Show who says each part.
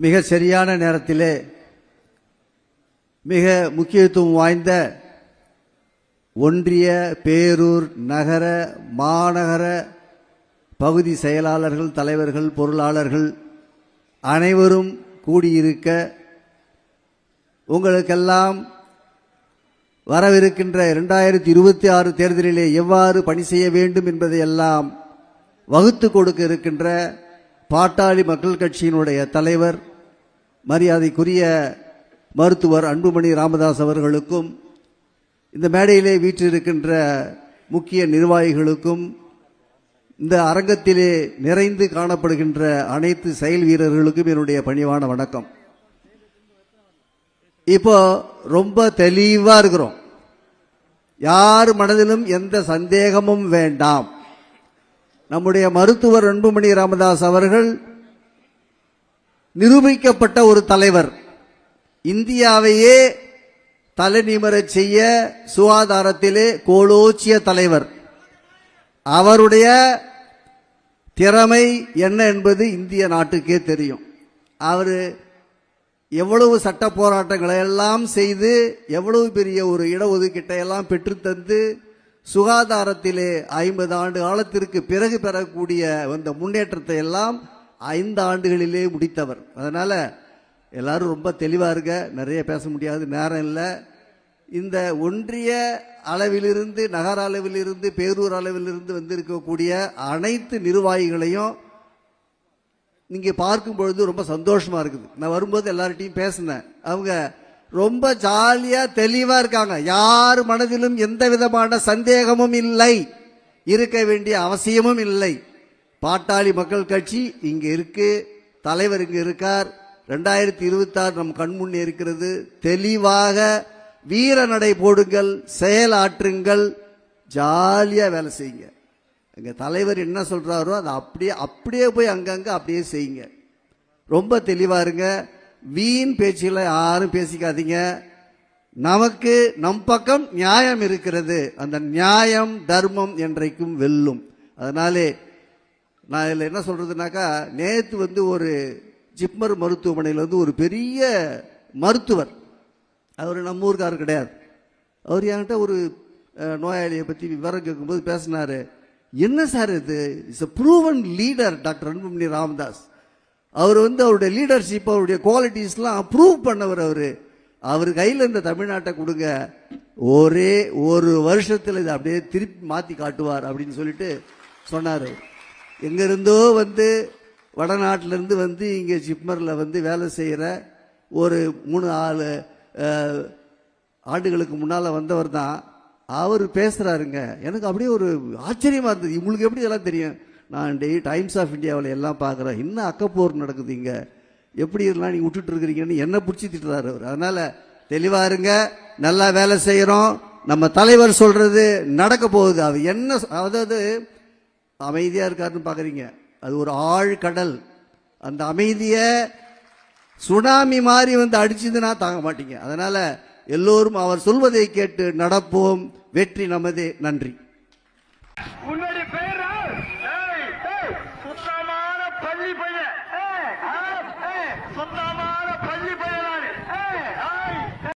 Speaker 1: மிக சரியான நேரத்திலே மிக முக்கியத்துவம் வாய்ந்த ஒன்றிய பேரூர் நகர மாநகர பகுதி செயலாளர்கள் தலைவர்கள் பொருளாளர்கள் அனைவரும் கூடியிருக்க உங்களுக்கெல்லாம் வரவிருக்கின்ற இரண்டாயிரத்தி இருபத்தி ஆறு தேர்தலிலே எவ்வாறு பணி செய்ய வேண்டும் என்பதையெல்லாம் வகுத்து கொடுக்க இருக்கின்ற பாட்டாளி மக்கள் கட்சியினுடைய தலைவர் மரியாதைக்குரிய மருத்துவர் அன்புமணி ராமதாஸ் அவர்களுக்கும் இந்த மேடையிலே வீற்றிருக்கின்ற முக்கிய நிர்வாகிகளுக்கும் இந்த அரங்கத்திலே நிறைந்து காணப்படுகின்ற அனைத்து செயல் வீரர்களுக்கும் என்னுடைய பணிவான வணக்கம். இப்போ ரொம்ப தெளிவா இருக்கிறோம். யார் மனதிலும் எந்த சந்தேகமும் வேண்டாம். நம்முடைய மருத்துவர் அன்புமணி ராமதாஸ் அவர்கள் நிரூபிக்கப்பட்ட ஒரு தலைவர். இந்தியாவையே தலை நிமிரச் செய்ய சுகாதாரத்திலே கோலோச்சிய தலைவர். அவருடைய திறமை என்ன என்பது இந்திய நாட்டுக்கே தெரியும். அவர் எவ்வளவு சட்ட போராட்டங்களை எல்லாம் செய்து எவ்வளவு பெரிய ஒரு இடஒதுக்கீட்டை எல்லாம் பெற்றுத்தந்து சுகாதாரத்திலே ஐம்பது ஆண்டு காலத்திற்கு பிறகு பெறக்கூடிய அந்த முன்னேற்றத்தை எல்லாம் ஐந்து ஆண்டுகளிலே முடித்தவர். அதனால் எல்லாரும் ரொம்ப தெளிவாக இருக்க நிறைய பேச முடியாது நேரம் இல்லை. இந்த ஒன்றிய அளவிலிருந்து நகர அளவிலிருந்து பேரூர் அளவிலிருந்து வந்திருக்கக்கூடிய அனைத்து நிர்வாகிகளையும் நீங்கள் பார்க்கும் பொழுது ரொம்ப சந்தோஷமாக இருக்குது. நான் வரும்போது எல்லார்ட்டையும் பேசினேன். அவங்க ரொம்ப ஜாலியாக தெளிவாக இருக்காங்க. யார் மனதிலும் எந்த விதமான சந்தேகமும் இல்லை. இருக்க வேண்டிய அவசியமும் இல்லை. பாட்டாளி மக்கள் கட்சி இங்க இருக்கு தலைவர் இங்க இருக்கார். ரெண்டாயிரத்தி இருபத்தி ஆறு நம் கண்முன் இருக்கிறது. தெளிவாக வீர நடை போடுங்கள் செயலாற்றுங்கள் ஜாலியா வேலை செய்யுங்க. எங்க தலைவர் என்ன சொல்றாரோ அதை அப்படியே அப்படியே போய் அங்கங்க அப்படியே செய்யுங்க. ரொம்ப தெளிவா இருங்க. வீண் பேச்சுகளை யாரும் பேசிக்காதீங்க. நமக்கு நம் பக்கம் நியாயம் இருக்கிறது. அந்த நியாயம் தர்மம் என்றைக்கும் வெல்லும். அதனாலே நான் இதில் என்ன சொல்கிறதுனாக்கா நேற்று வந்து ஒரு ஜிப்மர் மருத்துவமனையில் வந்து ஒரு பெரிய மருத்துவர். அவர் நம்ம ஊருக்கார் கிடையாது. அவர் என்கிட்ட ஒரு நோயாளியை பற்றி விவரம் கேட்கும்போது பேசினாரு. என்ன சார் இது? Is a proven leader doctor Anbumani Ramadoss. அவர் வந்து அவருடைய லீடர்ஷிப் அவருடைய குவாலிட்டிஸ்லாம் ப்ரூவ் பண்ணவர் அவர். அவர் கையில் இந்த தமிழ்நாட்டை கொடுங்க. ஒரே ஒரு வருஷத்தில் இதை அப்படியே திருப்பி மாற்றி காட்டுவார் அப்படின்னு சொல்லிட்டு சொன்னார் அவர். எங்கேருந்தோ வந்து வடநாட்டிலேருந்து வந்து இங்கே ஜிப்மரில் வந்து வேலை செய்கிற ஒரு மூணு ஆள் ஆண்டுகளுக்கு முன்னால் வந்தவர் தான். அவர் பேசுகிறாருங்க எனக்கு அப்படியே ஒரு ஆச்சரியமாக இருந்தது. இவங்களுக்கு எப்படி இதெல்லாம் தெரியும்? நான் டெய் டைம்ஸ் ஆஃப் இந்தியாவில் எல்லாம் பார்க்குறேன். இன்னும் அக்கப்போர் நடக்குது இங்கே? எப்படி இதெல்லாம் நீங்கள் விட்டுட்டு இருக்கிறீங்கன்னு என்ன பிடிச்சி திட்டுறாரு அவர். அதனால் தெளிவாக இருங்க. நல்லா வேலை செய்கிறோம். நம்ம தலைவர் சொல்கிறது நடக்க போகுது. அவர் என்ன அதாவது அமைதியாக இருக்காருன்னு பார்க்குறீங்க அது ஒரு ஆழ்கடல் அந்த அமைதியை சுனாமி மாதிரி வந்து அடிச்சதுன்னா தாங்க மாட்டீங்க. அதனால் எல்லோரும் அவர் சொல்வதை கேட்டு நடப்போம். வெற்றி நமது. நன்றி.
Speaker 2: பள்ளி பையன். சுத்தமான பள்ளி பையன்